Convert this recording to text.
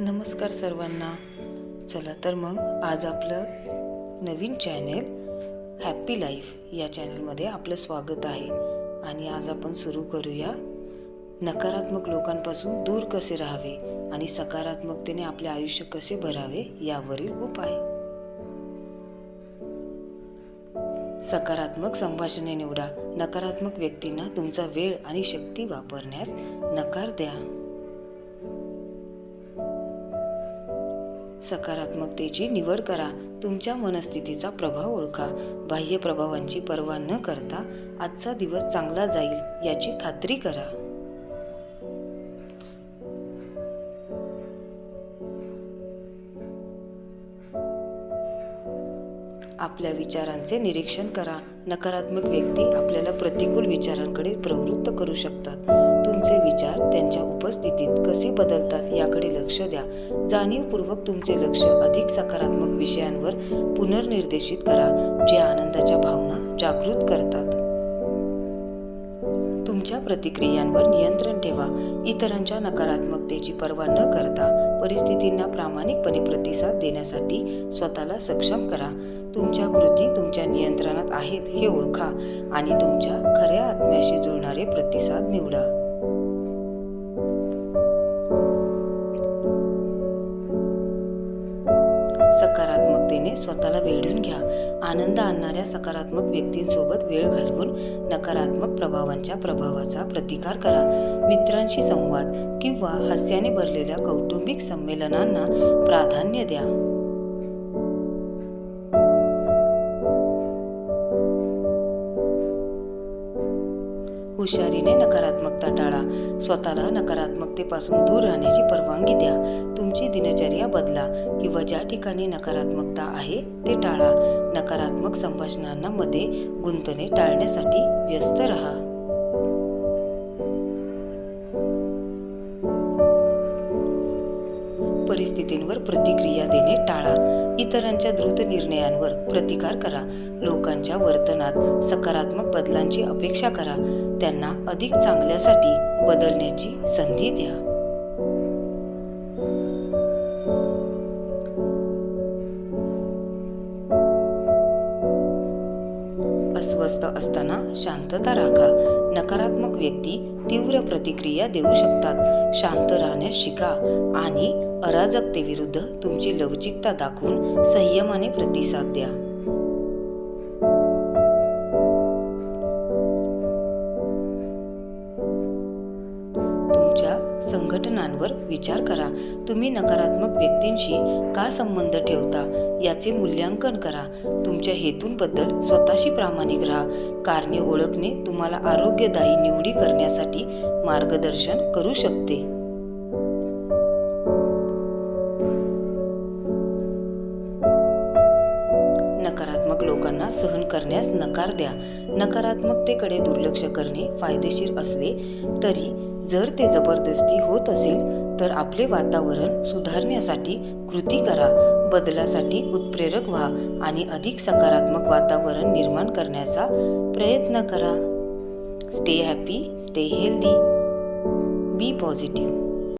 नमस्कार सर्वांना. चला तर मग आज आपलं नवीन चॅनेल हॅप्पी लाईफ या चॅनलमध्ये आपलं स्वागत आहे. आणि आज आपण सुरू करूया नकारात्मक लोकांपासून दूर कसे राहावे आणि सकारात्मकतेने आपले आयुष्य कसे भरावे यावरील उपाय. सकारात्मक संभाषणे निवडा. नकारात्मक व्यक्तींना तुमचा वेळ आणि शक्ती वापरण्यास नकार द्या. सकारात्मकतेची निवड करा. तुमच्या मनस्थितीचा प्रभाव ओळखा. बाह्य प्रभावांची पर्वा न करता आजचा दिवस चांगला जाईल याची खात्री करा. आपल्या विचारांचे निरीक्षण करा. नकारात्मक व्यक्ती आपल्याला प्रतिकूल विचारांकडे प्रवृत्त करू शकतात. तुमचे विचार त्यांच्या उपस्थितीत कसे बदलतात याकडे लक्ष द्या. जाणीवपूर्वक तुमचे लक्ष अधिक सकारात्मक विषयांवर पुनर्निर्देशित करा जे आनंदाच्या भावना जागृत करतात. तुमच्या प्रतिक्रियांवर नियंत्रण ठेवा. इतरांच्या नकारात्मकतेची पर्वा न करता परिस्थितींना प्रामाणिकपणे प्रतिसाद देण्यासाठी स्वतःला सक्षम करा. तुमच्या कृती तुमच्या नियंत्रणात आहेत हे ओळखा आणि तुमच्या खऱ्या आत्म्याशी जुळणारे प्रतिसाद निवडा. सकारात्मकतेने स्वतःला वेढून घ्या. आनंद आणणाऱ्या सकारात्मक व्यक्तींसोबत वेळ घालवून नकारात्मक प्रभावांच्या प्रभावाचा प्रतिकार करा. मित्रांशी संवाद किंवा हास्याने भरलेल्या कौटुंबिक संमेलनांना प्राधान्य द्या. हुशारीने नकारात्मकता टाळा. स्वतःला नकारात्मकतेपासून दूर राहण्याची परवानगी द्या. तुमची दिनचर्या बदला किंवा ज्या ठिकाणी नकारात्मकता आहे ते टाळा. नकारात्मक संभाषणांमध्ये गुंतणे टाळण्यासाठी व्यस्त राहा. परिस्थितींवर प्रतिक्रिया देणे टाळा. इतरांच्या द्रुत निर्णयांवर प्रतिकार करा. लोकांच्या वर्तनात सकारात्मक बदलांची अपेक्षा करा. त्यांना अधिक चांगल्यासाठी बदलण्याची संधी द्या. अस्वस्थ असताना शांतता राखा. नकारात्मक व्यक्ती तीव्र प्रतिक्रिया देऊ शकतात. शांत राहण्यास शिका आणि अराजकतेविरुद्ध तुमची लवचिकता दाखवून संयमाने प्रतिसाद द्या. तुमच्या संघटनांवर विचार करा. तुम्ही नकारात्मक व्यक्तींशी का संबंध ठेवता याचे मूल्यांकन करा. तुमच्या हेतूंबद्दल स्वतःशी प्रामाणिक राहा. कारणे ओळखणे तुम्हाला आरोग्यदायी निवडी करण्यासाठी मार्गदर्शन करू शकते. लोकांना सहन करण्यास नकार द्या. नकारात्मकतेकडे दुर्लक्ष करणे फायदेशीर असले तरी जर ते जबरदस्ती होत असेल तर आपले वातावरण सुधारण्यासाठी कृती करा. बदलासाठी उत्प्रेरक व्हा आणि अधिक सकारात्मक वातावरण निर्माण करण्याचा प्रयत्न करा. Stay happy stay healthy. Be positive.